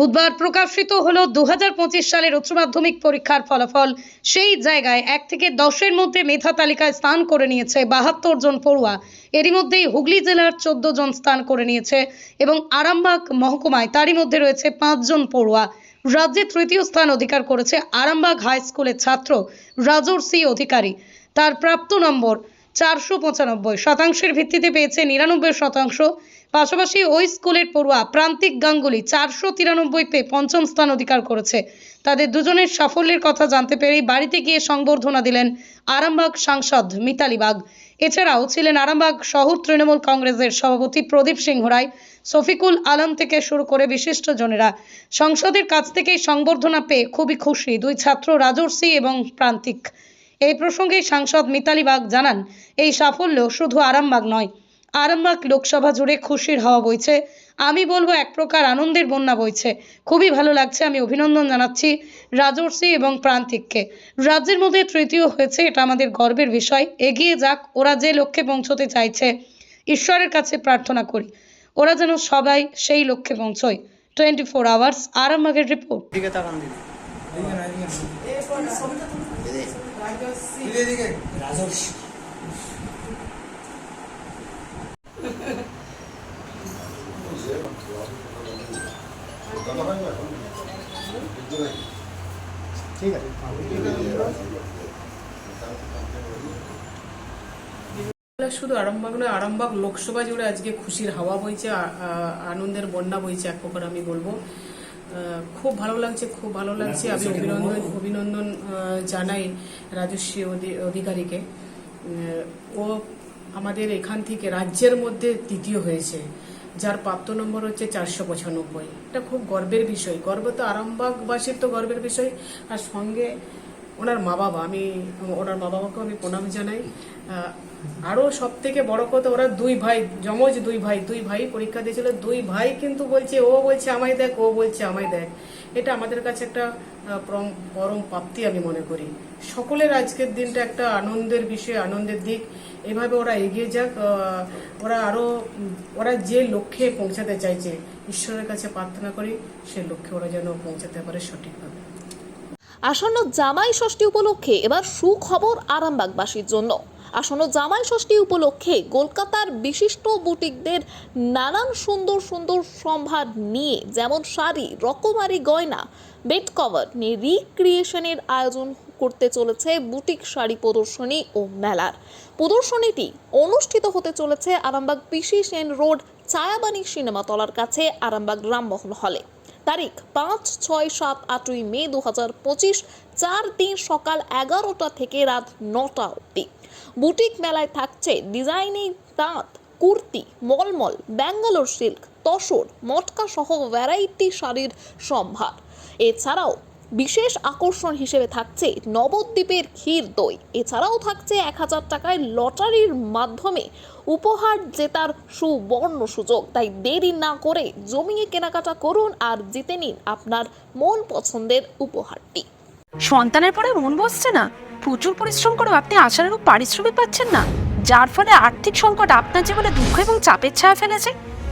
বুধবার প্রকাশিত হলো পঁচিশ সালের উচ্চ মাধ্যমিক পরীক্ষার ফলাফল। সেই জায়গায় এক থেকে দশের মধ্যে মেধা তালিকায় স্থান করে নিয়েছে বাহাত্তর জন পড়ুয়া। এরই মধ্যেই হুগলি জেলার চোদ্দ জন স্থান করে নিয়েছে এবং আরামবাগ মহকুমায় তারই মধ্যে রয়েছে পাঁচজন পড়ুয়া। রাজ্যে তৃতীয় স্থান অধিকার করেছে আরামবাগ হাই স্কুলের ছাত্র রাজর্ষি অধিকারী। তার প্রাপ্ত নম্বর চারশো পঁচানব্বই শতাংশের ভিত্তিতে পেয়েছে নিরানব্বই শতাংশ। পাশাপাশি ওই স্কুলের পড়ুয়া প্রান্তিক গাঙ্গুলি চারশো তিরানব্বই পেয়ে পঞ্চম স্থান অধিকার করেছে। তাদের দুজনের সাফল্যের কথা জানতে পেরেই বাড়িতে গিয়ে সংবর্ধনা দিলেন আরামবাগ সাংসদ মিতালি বাগ। এছাড়াও ছিলেন আরামবাগ শহর তৃণমূল কংগ্রেসের সভাপতি প্রদীপ সিংহ রায়, শফিকুল আলম থেকে শুরু করে বিশিষ্ট জনেরা সংসদের কাছ থেকেই সংবর্ধনা পেয়ে খুবই খুশি দুই ছাত্র রাজর্ষি এবং প্রান্তিক। এই প্রসঙ্গে সাংসদ মিতালি বাগ জানান, এই সাফল্য শুধু আরামবাগ নয়, আরামবাগ লোকসভা জুড়ে খুশির হওয়া বইছে। আমি বলব এক প্রকার আনন্দের বন্যা বইছে। খুবই ভালো লাগছে, আমি অভিনন্দন জানাচ্ছি রাজর্ষি এবং প্রান্তিককে। রাজ্যের মধ্যে তৃতীয় হয়েছে, এটা আমাদের গর্বের বিষয়। এগিয়ে যাক, ওরা যে লক্ষ্যে পৌঁছতে চাইছে, ঈশ্বরের কাছে প্রার্থনা করি। ওরা যেন সবাই সেই লক্ষ্যে পৌঁছয়। টোয়েন্টি ফোর আওয়ার্স, আরামবাগের রিপোর্ট। শুধু আরামবাগ নয়, আরামবাগ লোকসভা জুড়ে আজকে খুশির হাওয়া বইছে আনন্দের বন্যা বইছে, এক প্রকার আমি বলব। খুব ভালো লাগছে, খুব ভালো লাগছে। আমি অভিনন্দন অভিনন্দন জানাই রাজস্বী অধি- অধিকারীকে। ও আমাদের এখান থেকে রাজ্যের মধ্যে তৃতীয় হয়েছে, যার প্রাপ্ত নম্বর হচ্ছে চারশো পঁচানব্বই। এটা খুব গর্বের বিষয়। গর্ব তো আরামবাগবাসীর তো গর্বের বিষয়। আর সঙ্গে ওনার মা বাবা আমি ওনার মা বাবাকে আমি প্রণাম জানাই। আহ, আরও সব থেকে বড় কথা ওরা দুই ভাই যমজ দুই ভাই দুই ভাই পরীক্ষা দিয়েছিল। দুই ভাই কিন্তু বলছে ও বলছে আমায় দেখ ও বলছে আমায় দেখ। এটা আমাদের কাছে একটা পরম- প্রাপ্তি আমি মনে করি। সকলের আজকের দিনটা একটা আনন্দের বিষয় আনন্দের দিক। এভাবে ওরা এগিয়ে যাক। ওরা আরও ওরা যে লক্ষ্যে পৌঁছাতে চাইছে ঈশ্বরের কাছে প্রার্থনা করি সে লক্ষ্যে ওরা যেন পৌঁছাতে পারে সঠিকভাবে। আসন্ন জামাই ষষ্ঠী উপলক্ষে এবার সুখবর আরামবাগবাসীর জন্য। আসন্ন জামাই ষষ্ঠী উপলক্ষে কলকাতার বিশিষ্ট বুটিকদের নানান সুন্দর সুন্দর সম্ভার নিয়ে, যেমন শাড়ি, রকমারি গয়না, বেড কভার নিয়ে রিক্রিয়েশনের আয়োজন করতে চলেছে বুটিক শাড়ি প্রদর্শনী ও মেলার। প্রদর্শনীটি অনুষ্ঠিত হতে চলেছে Arambagh PC Sen road Chhayabani cinema তলার কাছে আরামবাগ রামমোহন হলে। তারিখ পাঁচ, ছয়, সাত, আটই মে দু হাজার পঁচিশ, চার দিন সকাল এগারোটা থেকে রাত নটা অবধি। বুটিক মেলায় থাকছে ডিজাইনিং তাঁত, কুর্তি, মলমল, ব্যাঙ্গালোর সিল্ক, তসর, মটকা সহ ভ্যারাইটি শাড়ির সম্ভার। এছাড়াও বিশেষ আকর্ষণ হিসেবে থাকছে নবদ্বীপের ক্ষীর দই। এছাড়াও থাকছে এক হাজার টাকায় লটারির মাধ্যমে উপহার জেতার সুবর্ণ সুযোগ। তাই দেরি না করে জমিয়ে কেনাকাটা করুন আর জিতে নিন আপনার মন পছন্দের উপহারটি। সন্তানের পরে মন বসছে না। প্রচুর পরিশ্রম করেও আপনি আশানুরূপ পারিশ্রমিক পাচ্ছেন না। যার ফলে আর্থিক সংকট আপনার জীবনে দুঃখ এবং চাপের ছায়া ফেলেছে।